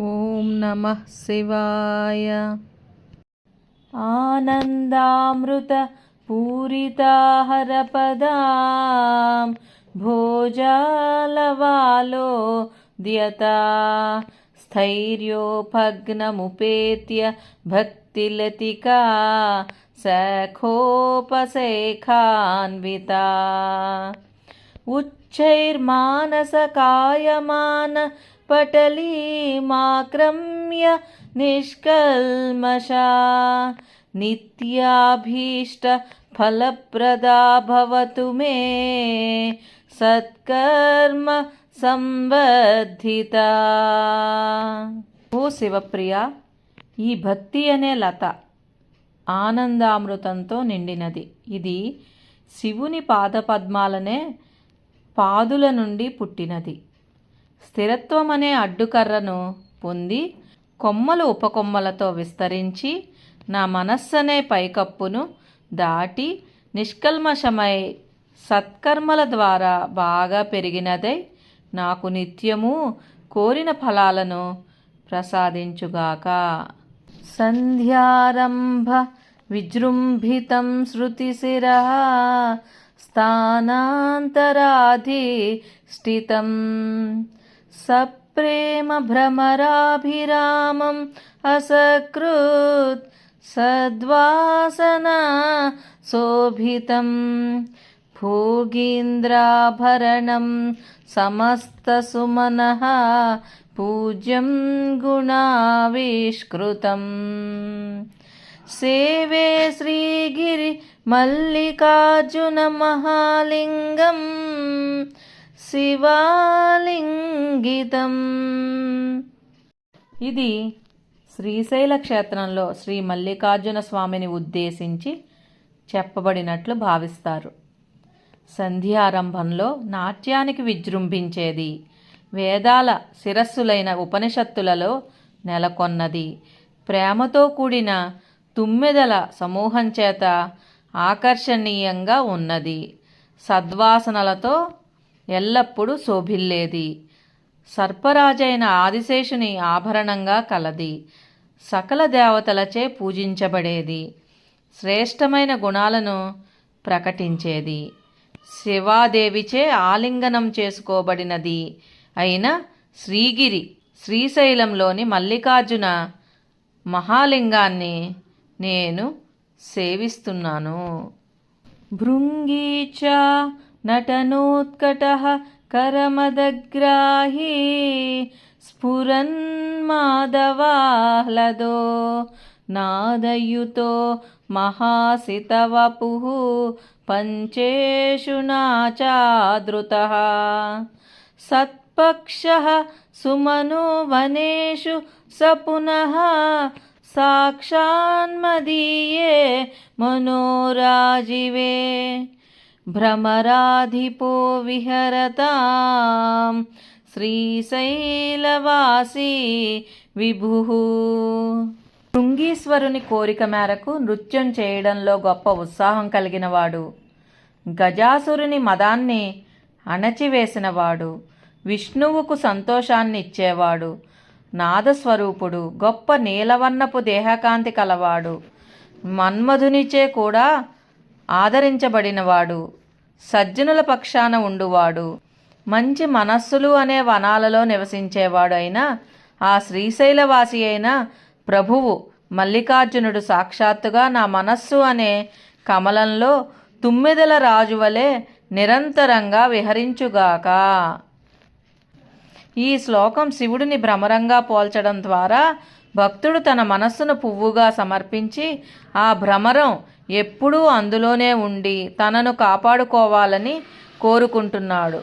ఓం నమ శివాయ. ఆనందామృత పూరితాహరపదాం భోజాలవాలోద్యత స్థైర్యోపగ్నముపేత్య భక్తిలతికా. సఖోపశేఖాన్వితా. उच्चैर्मानसकायमान पटलीमाक्रम्य निष्कल्मषा नित्याभीष्टफलप्रदा भवतु मे సత్కర్మ సంవర్ధిత ఓ శివప్రియ ఈ భక్తి అనే లత ఆనందామృతంతో నిండినది ఇది శివుని పాదపద్మాలనే పాదుల నుండి పుట్టినది. స్థిరత్వం అనే అడ్డుకర్రను పొంది కొమ్మలు ఉపకొమ్మలతో విస్తరించి నా మనస్సనే పైకప్పును దాటి నిష్కల్మషమై సత్కర్మల ద్వారా బాగా పెరిగినదై నాకు నిత్యము కోరిన ఫలాలను ప్రసాదించుగాక. సంధ్యారంభ విజృంభితం శృతిశిర स्थानान्तराधिष्ठितं सप्रेमभ्रमराभिरामम् असकृत् सद्वासना शोभितं भोगीन्द्राभरणं समस्तसुमनः पूज्यं गुणाविष्कृतम् सेवे श्रीगिरि श्रीगिरिमल्लिकार्जुनमहालिङ्गं శివాలింగితం ఇది శ్రీశైల క్షేత్రంలో శ్రీ మల్లికార్జున స్వామిని ఉద్దేశించి చెప్పబడినట్లు భావిస్తారు సంధ్యారంభంలో నాట్యానికి విజృంభించేది వేదాల శిరస్సులైన ఉపనిషత్తులలో నెలకొన్నది ప్రేమతో కూడిన తుమ్మెదల సమూహం చేత ఆకర్షణీయంగా ఉన్నది. సద్వాసనలతో ఎల్లప్పుడూ శోభిల్లేది. సర్పరాజైన ఆదిశేషుని ఆభరణంగా కలది. సకల దేవతలచే పూజించబడేది. శ్రేష్టమైన గుణాలను ప్రకటించేది. శివాదేవిచే ఆలింగనం చేసుకోబడినది అయిన శ్రీగిరి శ్రీశైలంలోని మల్లికార్జున మహాలింగాన్ని నేను సేవిస్తున్నాను. భృంగీచ నటనోత్కట కరమదగ్రాహీ స్ఫురన్మాధవాహ్లదో నాదయుతో మహాసితవపు పంచేషు నాచాదృత సత్పక్ష సుమనో వనేషు స పునః సాక్షాన్మదీయే మనోరాజివే భ్రమరాధిపో విహరతాం శ్రీశైలవాసి విభు శృంగీశ్వరుని కోరిక మేరకు నృత్యం చేయడంలో గొప్ప ఉత్సాహం కలిగినవాడు. గజాసురుని మదాన్ని అణచివేసినవాడు. విష్ణువుకు సంతోషాన్ని ఇచ్చేవాడు నాదస్వరూపుడు గొప్ప నీలవర్ణపు దేహకాంతి కలవాడు. మన్మధునిచే కూడా ఆదరించబడినవాడు. సజ్జనుల పక్షాన ఉండువాడు. మంచి మనస్సులు అనే వనాలలో నివసించేవాడు అయినా ఆ శ్రీశైలవాసి అయిన ప్రభువు మల్లికార్జునుడు సాక్షాత్తుగా నా మనస్సు అనే కమలంలో తుమ్మెదల రాజు వలె నిరంతరంగా విహరించుగాక. ఈ శ్లోకం శివుడిని భ్రమరంగా పోల్చడం ద్వారా భక్తుడు తన మనస్సును పువ్వుగా సమర్పించి ఆ భ్రమరం ఎప్పుడూ అందులోనే ఉండి తనను కాపాడుకోవాలని కోరుకుంటున్నాడు.